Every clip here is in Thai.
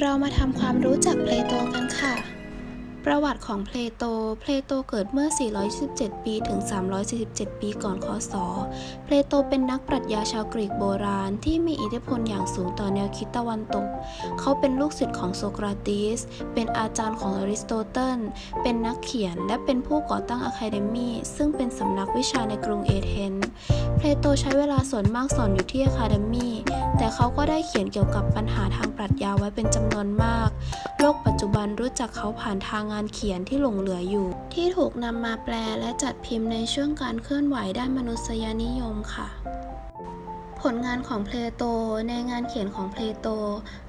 เรามาทำความรู้จักเพลโตกันค่ะ ประวัติของเพลโต เพลโตเกิดเมื่อ 427 ปีถึง 347 ปีก่อนคศ เพลโตเป็นนักปรัชญาชาวกรีกโบราณที่มีอิทธิพลอย่างสูงต่อแนวคิดตะวันตก เขาเป็นลูกศิษย์ของโซกราติส เป็นอาจารย์ของอริสโตเติล เป็นนักเขียนและเป็นผู้ก่อตั้งอะคาเดมีซึ่งเป็นสำนักวิชาในกรุงเอเธนส์เพลโตใช้เวลาส่วนมากสอนอยู่ที่อะคาเดมีแต่เขาก็ได้เขียนเกี่ยวกับปัญหาทางปรัชญาไว้เป็นจำนวนมาก โลกปัจจุบันรู้จักเขาผ่านทางงานเขียนที่หลงเหลืออยู่ ที่ถูกนำมาแปลและจัดพิมพ์ในช่วงการเคลื่อนไหวด้านมนุษยนิยมค่ะ ผลงานของเพลโตในงานเขียนของเพลโต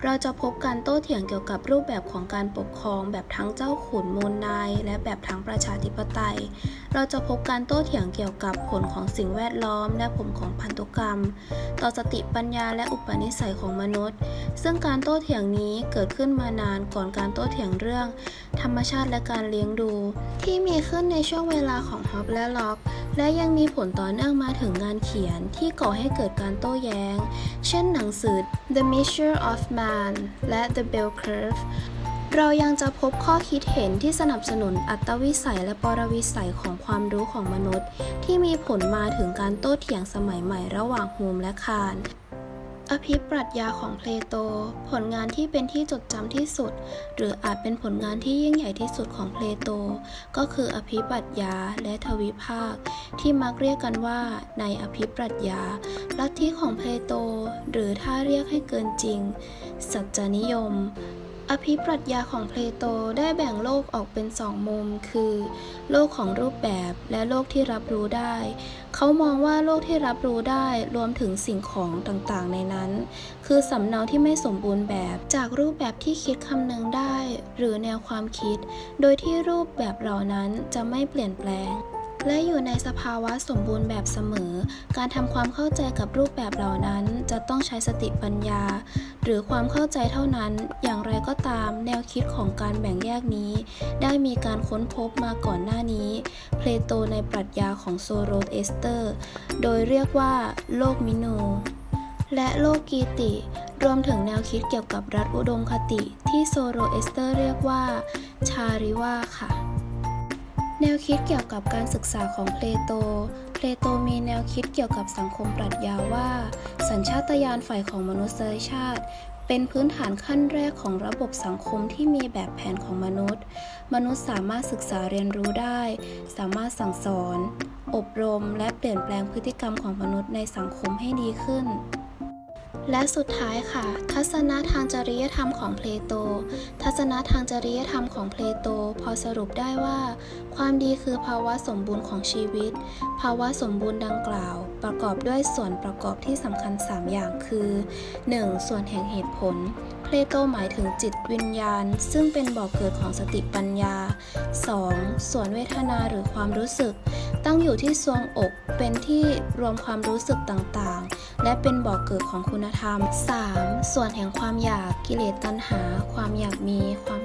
เราจะพบการโต้เถียงเกี่ยวกับรูปแบบของการปกครองแบบทั้งเจ้าขุนมูลนาย และแบบทั้งประชาธิปไตย เราจะพบการโต้เถียงเกี่ยวกับผลของสิ่งแวดล้อม และผลของพันธุกรรม ต่อสติปัญญาและอุปนิสัยของมนุษย์ ซึ่งการโต้เถียงนี้เกิดขึ้นมานานก่อนการโต้เถียงเรื่อง ธรรมชาติและการเลี้ยงดู ที่มีขึ้นในช่วงเวลาของฮอบและล็อก และยังมีผลต่อเนื่องมาถึงงานเขียนที่ก่อให้เกิดการโต้แย้ง เช่นหนังสือ The Measure of Man และ The Bell Curve เรายังจะพบข้อคิดเห็นที่สนับสนุนอัตวิสัยและปรวิสัยของความรู้ของมนุษย์ ที่มีผลมาถึงการโต้เถียงสมัยใหม่ระหว่างโฮมและคาร์น อภิปรัชญาของเพลโต ผลงานที่เป็นที่จดจำที่สุด หรืออาจเป็นผลงานที่ยิ่งใหญ่ที่สุดของเพลโต ก็คืออภิปรัชญาและทวิภาค ที่มักเรียกกันว่าในอภิปรัชญาลัทธิของเพลโต หรือถ้าเรียกให้เกินจริง สัจจนิยม อภิปรัชญาของเพลโตได้แบ่งโลกออกเป็นสองมุม คือ โลกของรูปแบบและโลกที่รับรู้ได้ เขามองว่าโลกที่รับรู้ได้รวมถึงสิ่งของต่างๆ ในนั้น คือสำเนาที่ไม่สมบูรณ์แบบจากรูปแบบที่คิดคำนึงได้ หรือแนวความคิด โดยที่รูปแบบเหล่านั้นจะไม่เปลี่ยนแปลง และอยู่ในสภาวะสมบูรณ์แบบเสมอ การทำความเข้าใจกับรูปแบบเหล่านั้น จะต้องใช้สติปัญญา หรือความเข้าใจเท่านั้น อย่างไรก็ตาม แนวคิดของการแบ่งแยกนี้ ได้มีการค้นพบมาก่อนหน้านี้ เพลโตในปรัชญาของโซโรเอสเตอร์ โดยเรียกว่าโลกมิโน และโลกกีติ รวมถึงแนวคิดเกี่ยวกับรัฐอุดมคติ ที่โซโรเอสเตอร์เรียกว่า ชาริวาค่ะ แนวคิดเกี่ยวกับการศึกษาของเพลโต เพลโตมีแนวคิดเกี่ยวกับสังคมปรัชญาว่า สัญชาตญาณฝ่ายของมนุษยชาติ เป็นพื้นฐานขั้นแรกของระบบสังคมที่มีแบบแผนของมนุษย์ มนุษย์สามารถศึกษาเรียนรู้ได้ สามารถสั่งสอน อบรมและเปลี่ยนแปลงพฤติกรรมของมนุษย์ในสังคมให้ดีขึ้น และสุดท้ายค่ะ ทัศนะทางจริยธรรมของเพลโต ทัศนะทางจริยธรรมของเพลโต พอสรุปได้ว่า ความดีคือภาวะสมบูรณ์ของชีวิต ภาวะสมบูรณ์ดังกล่าว ประกอบด้วยส่วนประกอบที่สำคัญ 3 อย่างคือ 1. ส่วนแห่งเหตุผล เพลโตหมายถึงจิตวิญญาณ ซึ่งเป็นบ่อกเกิดของสติปัญญา 2. ส่วนเวทนาหรือความรู้สึก ตั้งอยู่ที่ทรวงอกเป็นที่รวมความรู้สึกต่างๆ และเป็นบ่อกเกิดของคุณธรรม 3. ส่วนแห่งความอยากกิเลสตัณหา ความอยากมีความ